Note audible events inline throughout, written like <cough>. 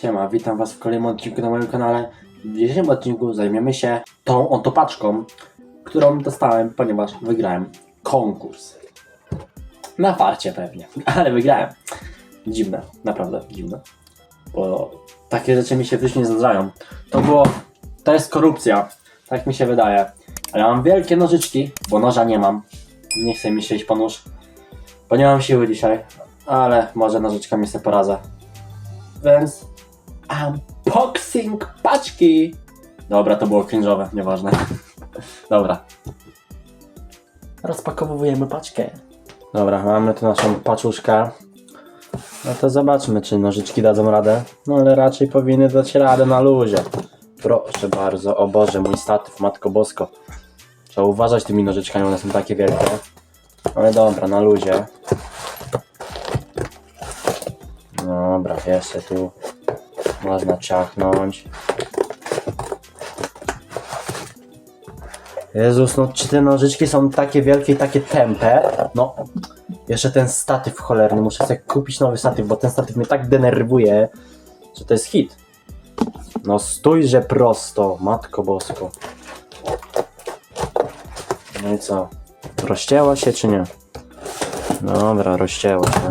Siema, witam was w kolejnym odcinku na moim kanale. W dzisiejszym odcinku zajmiemy się tą oto paczką, którą dostałem, ponieważ wygrałem konkurs. Na farcie pewnie, <laughs> ale wygrałem. Dziwne, naprawdę dziwne. Bo takie rzeczy mi się życiu nie zdarzają. To było, to jest korupcja, tak mi się wydaje. Ale mam wielkie nożyczki, bo noża nie mam. Nie chce mi się iść po nóż, bo nie mam siły dzisiaj. Ale może nożyczkami sobie poradzę. Więc unboxing paczki. Dobra, to było cringe'owe, nieważne. <laughs> Dobra. Rozpakowujemy paczkę. Dobra, mamy tu naszą paczuszkę. No to zobaczmy, czy nożyczki dadzą radę. No ale raczej powinny dać radę na luzie. Proszę bardzo, o Boże, mój statyw, Matko Bosko. Trzeba uważać tymi nożyczkami, one są takie wielkie. Ale dobra, na luzie. Dobra, jeszcze tu można ciachnąć. Jezus, no czy te nożyczki są takie wielkie i takie tępe? No, jeszcze ten statyw cholerny, muszę sobie kupić nowy statyw, bo ten statyw mnie tak denerwuje, że to jest hit. No stójże prosto, matko bosko. No i co? Rozcięła się czy nie? Dobra, rozcięła się.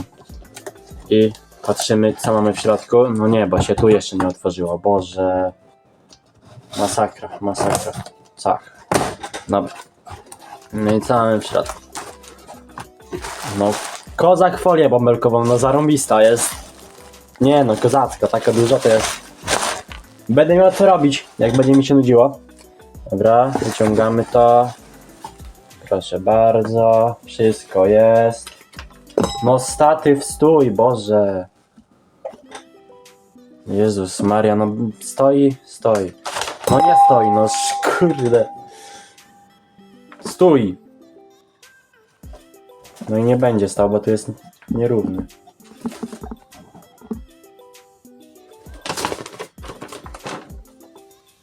I patrzymy, co mamy w środku. No nie, bo się tu jeszcze nie otworzyło. Boże. Masakra, masakra. Tak. Dobra. No i co mamy w środku? No, kozak folię bąbelkową, no zarąbista jest. Nie no, kozacka, taka duża to jest. Będę miał co robić, jak będzie mi się nudziło. Dobra, wyciągamy to. Proszę bardzo, wszystko jest. No statyw, stój, Boże. Jezus Maria, no stoi, stoi. No nie stoi, no kurde. Stój. No i nie będzie stał, bo tu jest nierówny.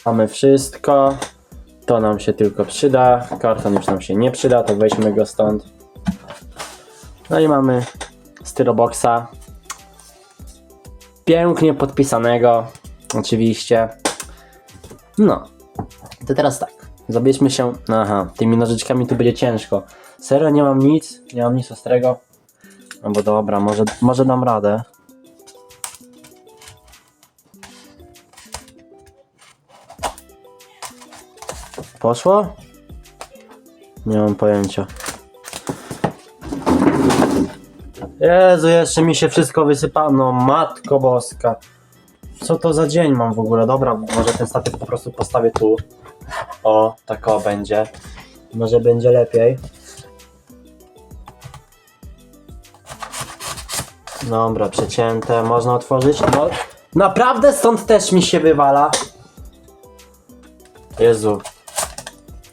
Mamy wszystko. To nam się tylko przyda. Karton już nam się nie przyda, to weźmy go stąd. No i mamy styroboxa. Pięknie podpisanego. Oczywiście. No. To teraz tak. Zabierzmy się. Aha, tymi nożyczkami tu będzie ciężko. Serio nie mam nic, nie mam nic ostrego. No bo dobra, może, może dam radę. Poszło? Nie mam pojęcia. Jezu, jeszcze mi się wszystko wysypano, matko boska. Co to za dzień mam w ogóle? Dobra, może ten statyw po prostu postawię tu. O, tak o będzie. Może będzie lepiej. Dobra, przecięte. Można otworzyć? No, naprawdę stąd też mi się wywala. Jezu.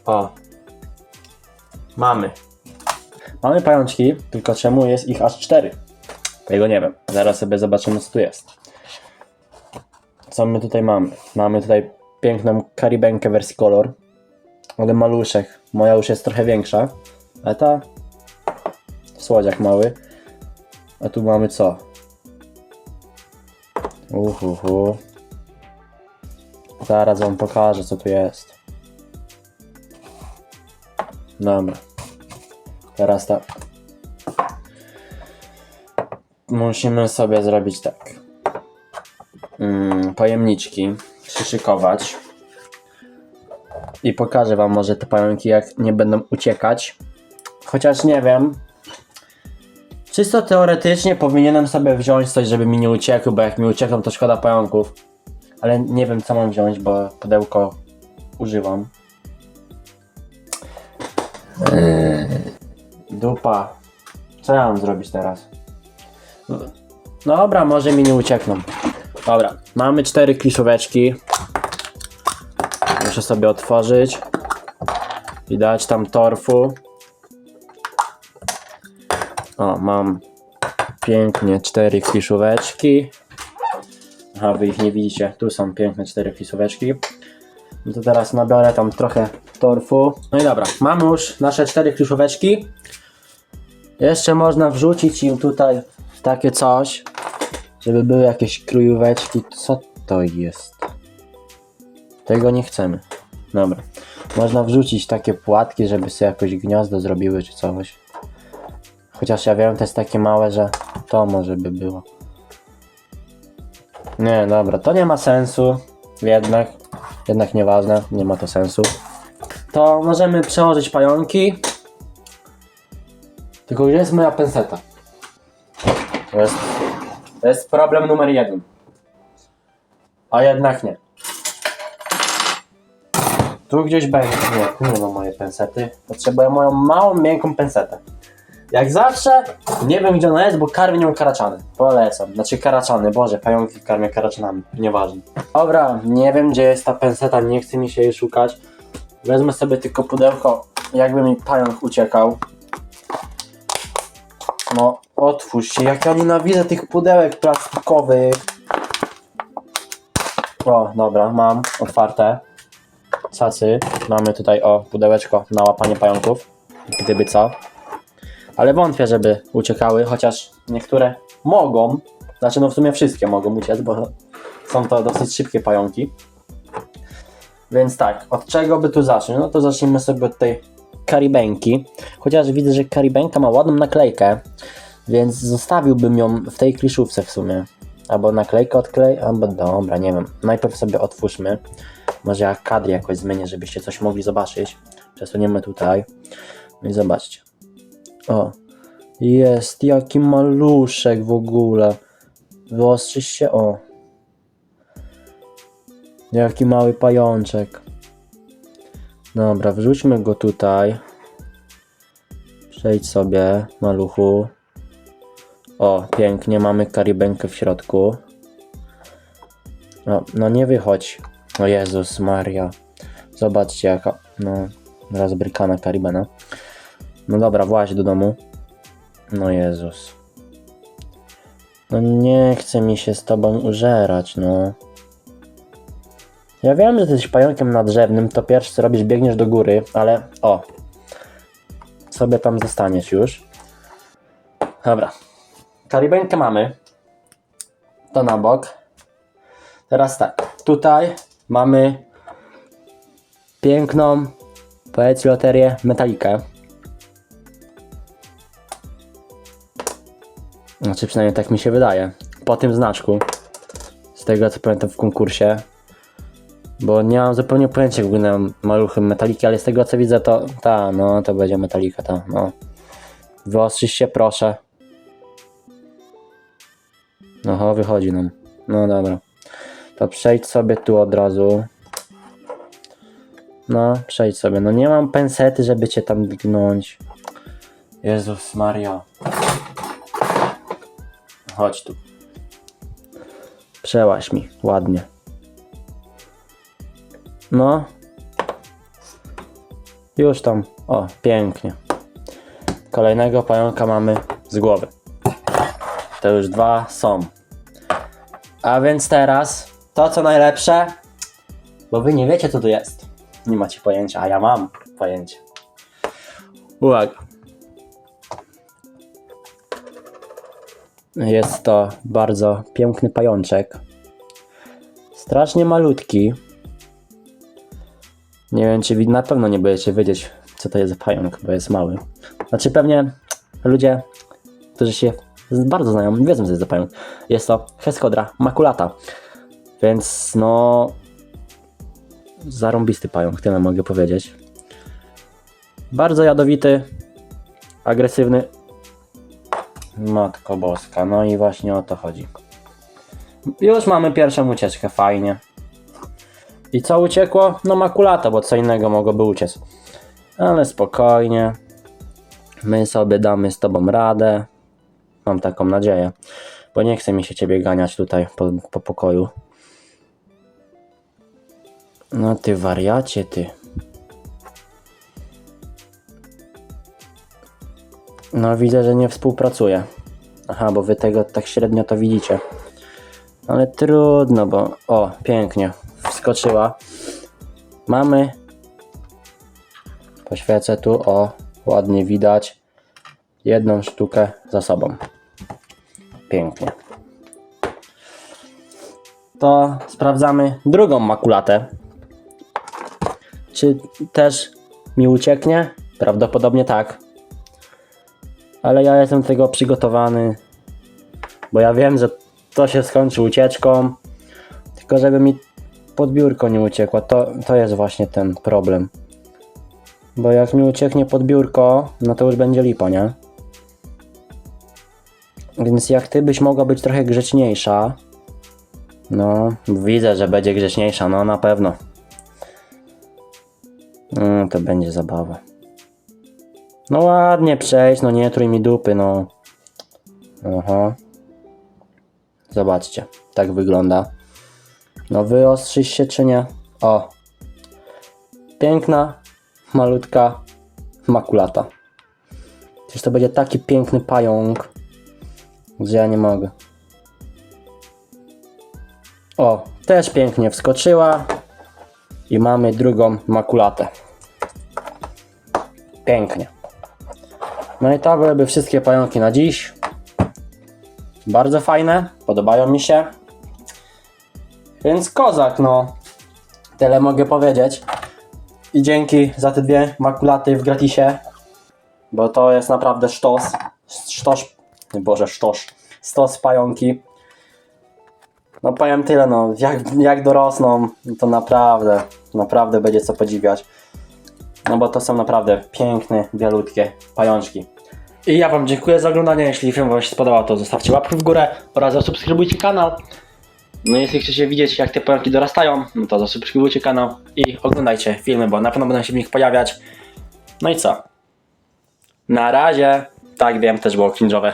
O. Mamy. Mamy pajączki, tylko czemu jest ich aż cztery? Tego nie wiem. Zaraz sobie zobaczymy, co tu jest. Co my tutaj mamy? Mamy tutaj piękną karibenkę wersji kolor. Ale maluszek. Moja już jest trochę większa. Ale ta... Słodziak mały. A tu mamy co? Uhuhu. Zaraz wam pokażę, co tu jest. Dobra. Teraz tak. Musimy sobie zrobić tak. Mm, pojemniczki przyszykować. I pokażę wam może te pająki jak nie będą uciekać. Chociaż nie wiem. Czysto teoretycznie powinienem sobie wziąć coś, żeby mi nie uciekły, bo jak mi uciekną to szkoda pająków. Ale nie wiem co mam wziąć, bo pudełko używam. Dupa. Co ja mam zrobić teraz? No Dobra, może mi nie uciekną. Dobra, mamy cztery kliszóweczki. Muszę sobie otworzyć. I dać tam torfu. O, mam pięknie cztery kliszóweczki. Aha, wy ich nie widzicie. Tu są piękne cztery kliszóweczki. No to teraz nabiorę tam trochę torfu. No i dobra, mamy już nasze cztery kliszóweczki. Jeszcze można wrzucić im tutaj takie coś. Żeby były jakieś kryjóweczki. Co to jest? Tego nie chcemy. Dobra. Można wrzucić takie płatki, żeby sobie jakoś gniazdo zrobiły czy coś. Chociaż ja wiem, to jest takie małe, że to może by było. Nie, dobra, to nie ma sensu. Jednak, jednak nieważne, nie ma to sensu. To możemy przełożyć pająki. Tylko gdzie jest moja penseta? To jest, to jest problem numer jeden. A jednak nie. Tu gdzieś będzie. Nie, tu nie ma mojej pensety. Potrzebuję moją małą, miękką pensetę. Jak zawsze, nie wiem gdzie ona jest, bo karmię nią karaczany. Polecam. Znaczy karaczany, boże, pająki karmię karaczanami. Nieważne. Dobra, nie wiem gdzie jest ta penseta, nie chce mi się jej szukać. Wezmę sobie tylko pudełko, jakby mi pająk uciekał. No, otwórz się, jak ja nienawidzę tych pudełek plastikowych. O, dobra, mam otwarte. Cacy. Mamy tutaj, o, pudełeczko na łapanie pająków. Gdyby co. Ale wątpię, żeby uciekały, chociaż niektóre mogą. Znaczy, no w sumie wszystkie mogą uciec, bo są to dosyć szybkie pająki. Więc tak, od czego by tu zacząć? No to zacznijmy sobie od tej karibenki. Chociaż widzę, że karibenka ma ładną naklejkę, więc zostawiłbym ją w tej kliszówce w sumie. Albo naklejkę odklej, albo dobra, nie wiem. Najpierw sobie otwórzmy. Może ja kadry jakoś zmienię, żebyście coś mogli zobaczyć. Przesuniemy tutaj. No i zobaczcie. O, jest, jaki maluszek w ogóle. Wyostrzysz się, o. Jaki mały pajączek. Dobra, wrzućmy go tutaj. Przejdź sobie, maluchu. O, pięknie, mamy karibenkę w środku. No, no nie wychodź. O Jezus Maria. Zobaczcie jaka, no, rozbrykana karibena. No dobra, właź do domu. No Jezus. No nie chce mi się z tobą użerać, no. Ja wiem, że jesteś pająkiem nadrzewnym, to pierwsze co robisz, biegniesz do góry, ale o. Sobie tam zostaniesz już. Dobra. Karibenkę mamy. To na bok. Teraz tak. Tutaj mamy piękną, powiedz loterię, metalikę. Znaczy przynajmniej tak mi się wydaje. Po tym znaczku. Z tego co pamiętam w konkursie. Bo nie mam zupełnie pojęcia jak wyglądają maluchy metaliki, ale z tego co widzę to ta, no to będzie metalika ta, no. Wyostrzyć się proszę. Oho, wychodzi nam. No dobra. To przejdź sobie tu od razu. No, przejdź sobie. No nie mam pensety, żeby cię tam dźgnąć. Jezus Maria. Chodź tu. Przełaź mi, ładnie. No. Już tam. O, pięknie. Kolejnego pająka mamy z głowy. To już dwa są. A więc teraz to co najlepsze, bo wy nie wiecie co tu jest. Nie macie pojęcia, a ja mam pojęcie. Uwaga. Jest to bardzo piękny pajączek. Strasznie malutki. Nie wiem, czy na pewno nie będziecie wiedzieć, co to jest pająk, bo jest mały. Znaczy, pewnie ludzie, którzy się bardzo znają, wiedzą, co jest za pająk. Jest to Heskodra maculata. Więc, no. Zarąbisty pająk, tyle mogę powiedzieć. Bardzo jadowity, agresywny. Matko Boska, no i właśnie o to chodzi. Już mamy pierwszą ucieczkę, fajnie. I co uciekło? No makulata, bo co innego mogłoby uciec. Ale spokojnie. My sobie damy z tobą radę. Mam taką nadzieję. Bo nie chce mi się ciebie ganiać tutaj po, po pokoju. No ty wariacie, ty. No widzę, że nie współpracuje. Aha, bo wy tego tak średnio to widzicie. Ale trudno, bo... O, pięknie. Wskoczyła. Mamy... Poświecę tu, o, ładnie widać. Jedną sztukę za sobą. Pięknie. to sprawdzamy drugą makulatę. Czy też mi ucieknie? Prawdopodobnie tak. Ale ja jestem tego przygotowany, bo ja wiem, że to się skończy ucieczką. Tylko żeby mi pod biurko nie uciekła, to, to jest właśnie ten problem. Bo jak mi ucieknie pod biurko, no to już będzie lipa, nie? Więc jak ty byś mogła być trochę grzeczniejsza, no, widzę, że będzie grzeczniejsza, no na pewno. No, to będzie zabawa. No ładnie przejść, no nie trój mi dupy, no. Aha. Zobaczcie, tak wygląda. No wyostrzyś się czy nie? O. Piękna, malutka makulata. Przecież to będzie taki piękny pająk, że ja nie mogę. O, też pięknie wskoczyła. I mamy drugą makulatę. Pięknie. No i to byłyby wszystkie pająki na dziś. Bardzo fajne, podobają mi się. Więc kozak, no. Tyle mogę powiedzieć. I dzięki za te dwie makulaty w gratisie. Bo to jest naprawdę sztos. Sztos. Boże, sztos. Stos pająki. No powiem tyle, no. Jak, jak dorosną, to naprawdę, naprawdę będzie co podziwiać. No bo to są naprawdę piękne, bialutkie pajączki. I ja Wam dziękuję za oglądanie. Jeśli film Wam się spodobał, to zostawcie łapkę w górę oraz zasubskrybujcie kanał. No jeśli chcecie widzieć jak te pająki dorastają, no to zasubskrybujcie kanał i oglądajcie filmy, bo na pewno będą się w nich pojawiać. No i co? Na razie. Tak wiem, też było cringe'owe.